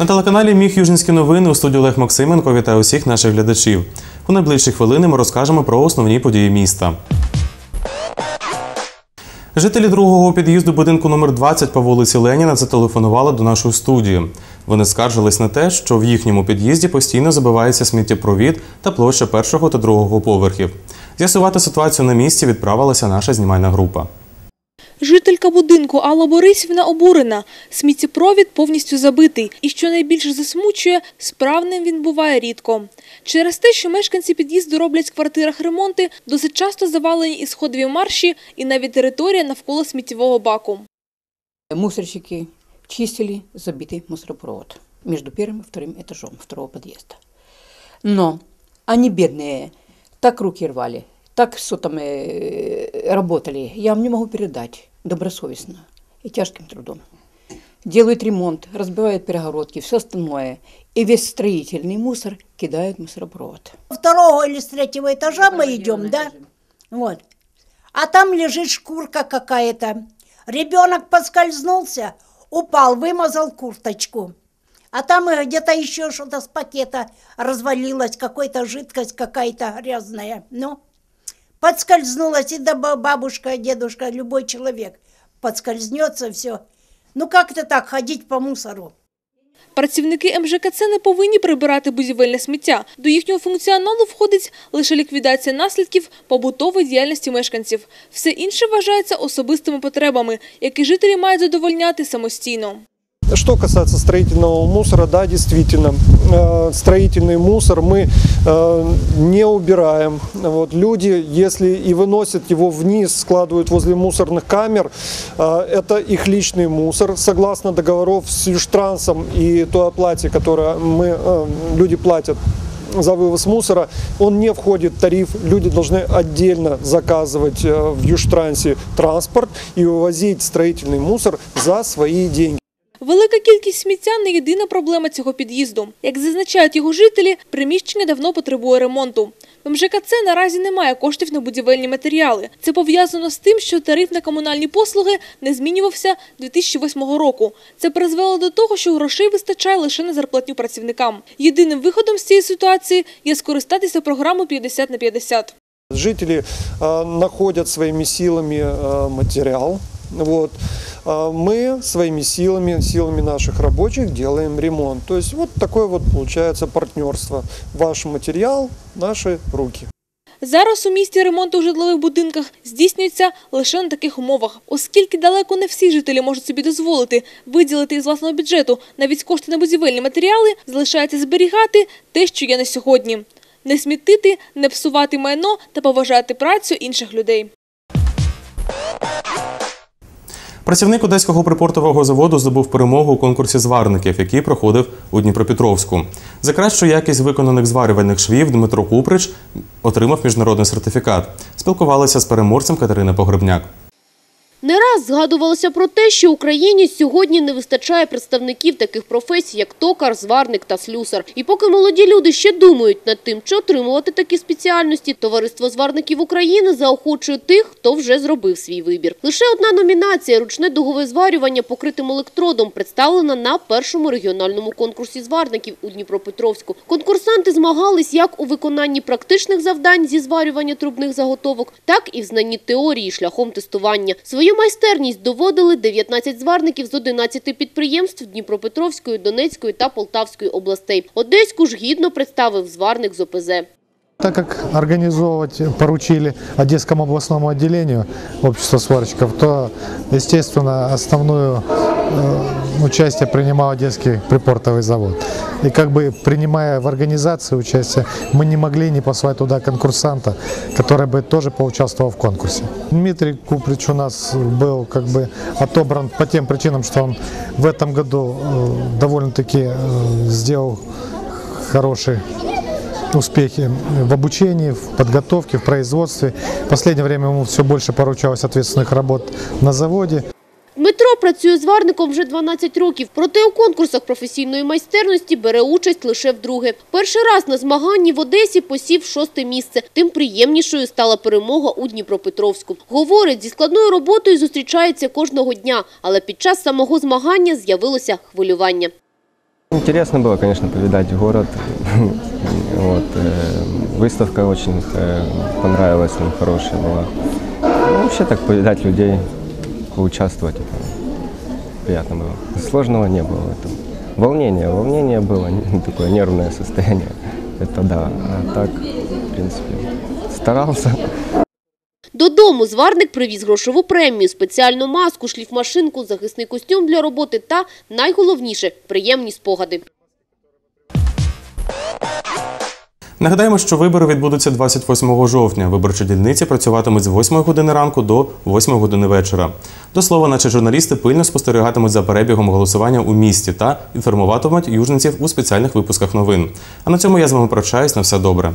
На телеканалі Міг Южницькі новини у студії Олег Максименко вітаю усіх наших глядачів. У найближчі хвилини ми розкажемо про основні події міста. Жителі другого під'їзду будинку номер 20 по вулиці Леніна зателефонували до нашої студії. Вони скаржились на те, що в їхньому під'їзді постійно забивається сміттєпровід та площа першого та другого поверхів. З'ясувати ситуацію на місці відправилася наша знімальна група. Жителька будинку Алла Борисівна обурена. Сміттєпровід повністю забитий. І що найбільше засмучує, справним він буває рідко. Через те, що мешканці під'їзду роблять в квартирах ремонти, досить часто завалені і сходові марші, і навіть територія навколо сміттєвого баку. Мусорщики чистили забитый мусоропровод между первым и вторым этажом второго подъезда. Но они бедные, так руки рвали, так все там э, работали, я вам не могу передать Добросовестно и тяжким трудом. Делают ремонт, разбивают перегородки, все остальное. И весь строительный мусор кидают в мусоропровод. второго или с третьего этажа мы идем, да? Вот. А там лежит шкурка какая-то. Ребенок поскользнулся, упал, вымазал курточку. А там где-то еще что-то с пакета развалилось, какая-то жидкость какая-то грязная. Ну, подскользнулась, и да ба- бабушка, дедушка, любой человек подскользнется, все. Ну как это так, ходить по мусору? Працівники МЖКЦ не повинні прибирати будівельне сміття. До їхнього функціоналу входить лише ліквідація наслідків побутової діяльності мешканців. Все інше вважається особистими потребами, які жителі мають задовольняти самостійно. Что касается строительного мусора, да, действительно, э, строительный мусор мы э, не убираем. Вот, люди, если и выносят его вниз, складывают возле мусорных камер, э, это их личный мусор. Согласно договоров с Южтрансом и той оплате, которую мы, люди платят за вывоз мусора, он не входит в тариф. Люди должны отдельно заказывать в Южтрансе транспорт и вывозить строительный мусор за свои деньги. Велика кількість сміття – не єдина проблема цього під'їзду. Як зазначають його жителі, приміщення давно потребує ремонту. В МЖКЦ наразі немає коштів на будівельні матеріали. Це пов'язано з тим, що тариф на комунальні послуги не змінювався 2008 року. Це призвело до того, що грошей вистачає лише на зарплатню працівникам. Єдиним виходом з цієї ситуації є скористатися програмою 50 на 50. Жители э, находят своими силами э, материал. Вот. Мы своими силами, силами наших рабочих делаем ремонт. То есть вот такое вот получается партнерство. Ваш материал, наши руки. Зараз у місті ремонти у житлових будинках здійснюються лише на таких умовах, оскільки далеко не всі жителі можуть собі дозволити виділити із власного бюджету навіть кошти на будівельні матеріали, залишається зберігати те, що є на сьогодні. Не смітити, не псувати майно та поважати працю інших людей. Працівник одеського припортового заводу здобув перемогу у конкурсі зварників, який проходив у Дніпропетровську. За кращу якість виконаних зварювальних швів Дмитро Куприч отримав міжнародний сертифікат. Спілкувалися з переможцем Катерина Погребняк. Не раз згадувалося про те, що Україні сьогодні не вистачає представників таких професій, як токар, зварник та слюсар. І поки молоді люди ще думають над тим, чи отримувати такі спеціальності, Товариство зварників України заохочує тих, хто вже зробив свій вибір. Лише одна номінація – ручне дугове зварювання покритим електродом представлена на першому регіональному конкурсі зварників у Дніпропетровську. Конкурсанти змагались як у виконанні практичних завдань зі зварювання трубних заготовок, так і в знанні теорії шляхом тестування. Свою майстерність доводили 19 зварників з 11 підприємств Дніпропетровської, Донецької та Полтавської областей. Одеську ж гідно представив зварник з ОПЗ. Так как организовывать поручили Одесскому областному отделению общества сварщиков, то, естественно, основное э, участие принимал Одесский припортовый завод. И как бы принимая в организации участие, мы не могли не послать туда конкурсанта, который бы тоже поучаствовал в конкурсе. Дмитрий Куприч у нас был как бы отобран по тем причинам, что он в этом году э, довольно-таки э, сделал хороший успехи в обучении, в подготовке, в производстве. В последнее время ему все больше поручалось ответственных работ на заводе. Дмитро працює зварником вже 12 років, проте у конкурсах професійної майстерності бере участь лише вдруге. Перший раз на змаганні в Одесі посів шосте місце. Тим приємнішою стала перемога у Дніпропетровську. Говорить, зі складною роботою зустрічається кожного дня, але під час самого змагання з'явилося хвилювання. Интересно было, конечно, повидать город. Вот, э, выставка очень э, понравилась нам, хорошая была. Ну, вообще так повидать людей, поучаствовать, это приятно было. Сложного не было в этом. Волнение, волнение было, не- такое нервное состояние. Это да. А так, в принципе, старался. Додому зварник привіз грошову премію, спеціальну маску, шліфмашинку, захисний костюм для роботи та, найголовніше, приємні спогади. Нагадаємо, що вибори відбудуться 28 жовтня. Виборчі дільниці працюватимуть з 8 години ранку до 8 години вечора. До слова, наші журналісти пильно спостерігатимуть за перебігом голосування у місті та інформуватимуть южниців у спеціальних випусках новин. А на цьому я з вами прощаюсь. На все добре.